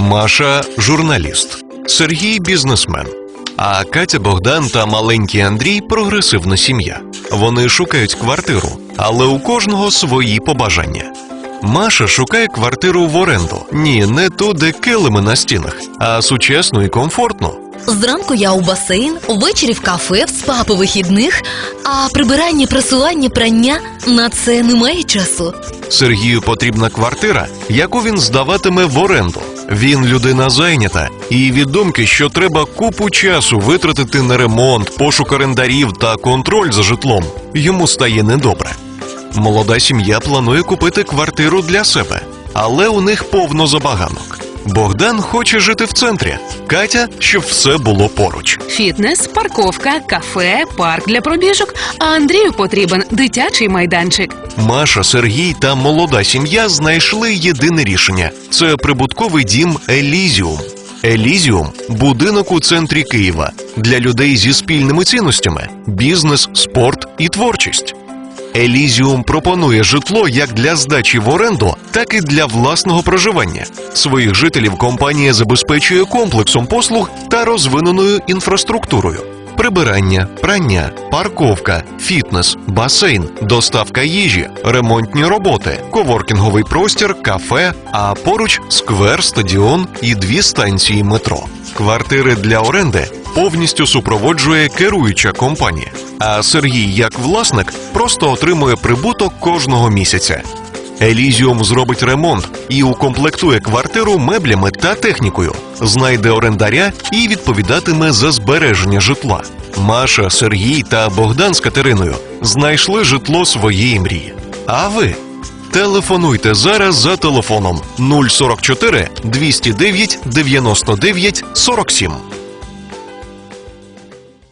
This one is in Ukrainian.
Маша журналіст, Сергій бізнесмен. А Катя Богдан та маленький Андрій прогресивна сім'я. Вони шукають квартиру, але у кожного свої побажання. Маша шукає квартиру в оренду. Ні, не ту, де килими на стінах, а сучасну і комфортну. Зранку я у басейн, ввечері в кафе, в спа по вихідних, а прибирання, прасування, прання на це немає часу. Сергію потрібна квартира, яку він здаватиме в оренду. Він людина зайнята, і від думки, що треба купу часу витратити на ремонт, пошук орендарів та контроль за житлом, йому стає недобре. Молода сім'я планує купити квартиру для себе, але у них повно забаганок. Богдан хоче жити в центрі, Катя, щоб все було поруч. Фітнес, парковка, кафе, парк для пробіжок. А Андрію потрібен дитячий майданчик. Маша, Сергій та молода сім'я знайшли єдине рішення: це прибутковий дім Елізіум. Елізіум будинок у центрі Києва для людей зі спільними цінностями: бізнес, спорт і творчість. Елізіум пропонує житло як для здачі в оренду, так і для власного проживання. Своїх жителів компанія забезпечує комплексом послуг та розвиненою інфраструктурою. Прибирання, прання, парковка, фітнес, басейн, доставка їжі, ремонтні роботи, коворкінговий простір, кафе, а поруч сквер, стадіон і дві станції метро. Квартири для оренди повністю супроводжує керуюча компанія. А Сергій, як власник, просто отримує прибуток кожного місяця. Елізіум зробить ремонт і укомплектує квартиру меблями та технікою, знайде орендаря і відповідатиме за збереження житла. Маша, Сергій та Богдан з Катериною знайшли житло своєї мрії. А ви? Телефонуйте зараз за телефоном 044 209 99 47.